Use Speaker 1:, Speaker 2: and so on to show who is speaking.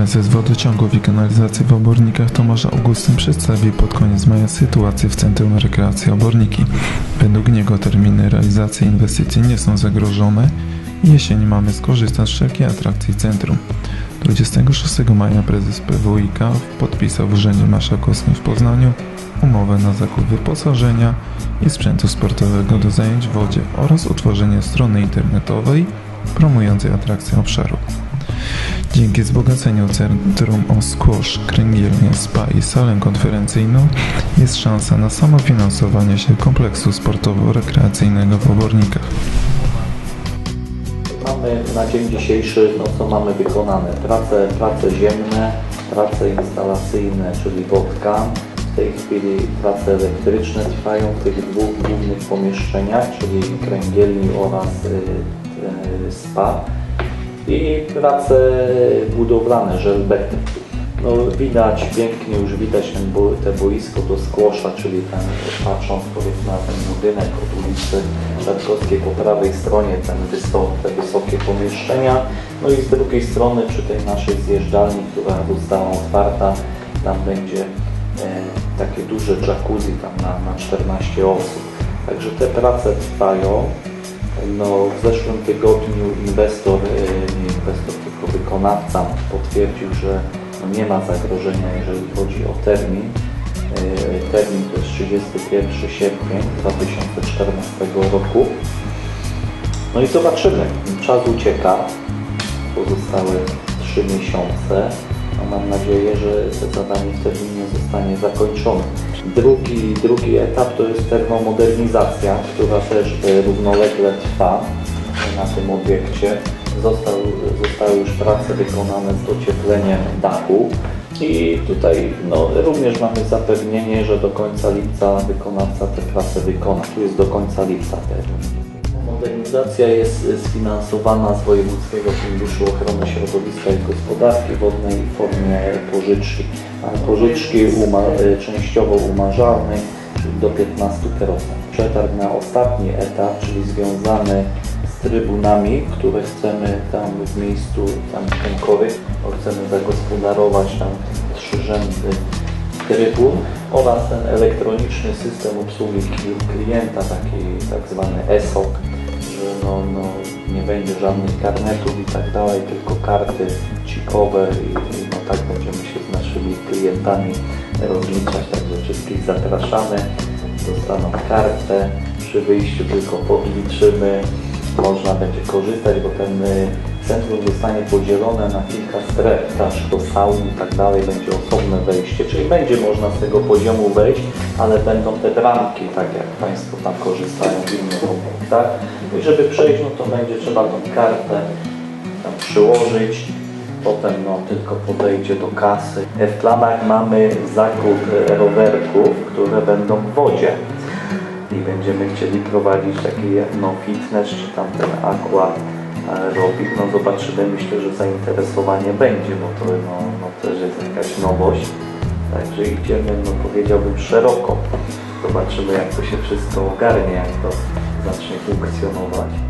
Speaker 1: Prezes Wodociągów i Kanalizacji w Obornikach Tomasz Augustyn przedstawił pod koniec maja sytuację w Centrum Rekreacji Oborniki. Według niego terminy realizacji inwestycji nie są zagrożone i jesieni mamy skorzystać z wszelkiej atrakcji centrum. 26 maja prezes PWiK podpisał w Urzędzie Marszałkowskim w Poznaniu umowę na zakup wyposażenia i sprzętu sportowego do zajęć w wodzie oraz utworzenie strony internetowej promującej atrakcje obszaru. Dzięki wzbogaceniu centrum o squash, kręgielnię, spa i salę konferencyjną jest szansa na samofinansowanie się kompleksu sportowo-rekreacyjnego w Obornikach.
Speaker 2: Mamy na dzień dzisiejszy, no co mamy wykonane? Prace, prace ziemne, prace instalacyjne, czyli wodka. W tej chwili prace elektryczne trwają w tych dwóch głównych pomieszczeniach, czyli kręgielni oraz y, y, spa. I prace budowlane, żelbety. No, widać, pięknie już widać ten, te boisko do skłosza, czyli ten, patrząc powiedzmy na ten budynek od ulicy Żarkowskiej po prawej stronie, ten wyso, te wysokie pomieszczenia. No i z drugiej strony przy tej naszej zjeżdżalni, która została otwarta, tam będzie e, takie duże jacuzzi tam na, na 14 osób. Także te prace trwają. No, w zeszłym tygodniu inwestor, e, nie inwestor, tylko wykonawca potwierdził, że no nie ma zagrożenia, jeżeli chodzi o termin. E, Termin to jest 31 sierpień 2014 roku. No i zobaczymy. Czas ucieka. Pozostałe 3 miesiące. No mam nadzieję, że zadanie w terminie zostanie zakończone. Drugi, drugi etap to jest termomodernizacja, która też e, równolegle trwa na tym obiekcie. Został, zostały już prace wykonane z dociepleniem dachu i tutaj no, również mamy zapewnienie, że do końca lipca wykonawca te prace wykona. Tu jest do końca lipca termin. Modernizacja jest sfinansowana z Wojewódzkiego Funduszu Ochrony Środowiska i Gospodarki Wodnej w formie pożyczki. Pożyczki uma, częściowo umarzalnej do 15%. Przetarg na ostatni etap, czyli związany z trybunami, które chcemy tam w miejscu tam Kękowych, bo chcemy zagospodarować tam trzy rzędy trybun oraz ten elektroniczny system obsługi kli- klienta, taki tak zwany ESOC, że no, no, nie będzie żadnych karnetów i tak dalej, tylko karty chikowe i, i no, tak będziemy się z naszymi klientami rozliczać, także wszystkich zapraszamy, dostaną kartę, przy wyjściu tylko podliczymy, można będzie korzystać, bo ten y, centrum zostanie podzielone na kilka stref, też do saun i tak dalej, będzie osobne wejście, czyli będzie można z tego poziomu wejść, ale będą te bramki, tak jak Państwo tam korzystają w innych obiektach. I żeby przejść, no to będzie trzeba tą kartę tam przyłożyć, potem no tylko podejdzie do kasy. W planach mamy zakup e, rowerków, które będą w wodzie i będziemy chcieli prowadzić taki no, fitness, czy tam ten aqua aerobik, no zobaczymy, myślę, że zainteresowanie będzie, bo to no, no, też jest jakaś nowość. Także idziemy, no powiedziałbym szeroko. Zobaczymy jak to się wszystko ogarnie, jak to zacznie funkcjonować.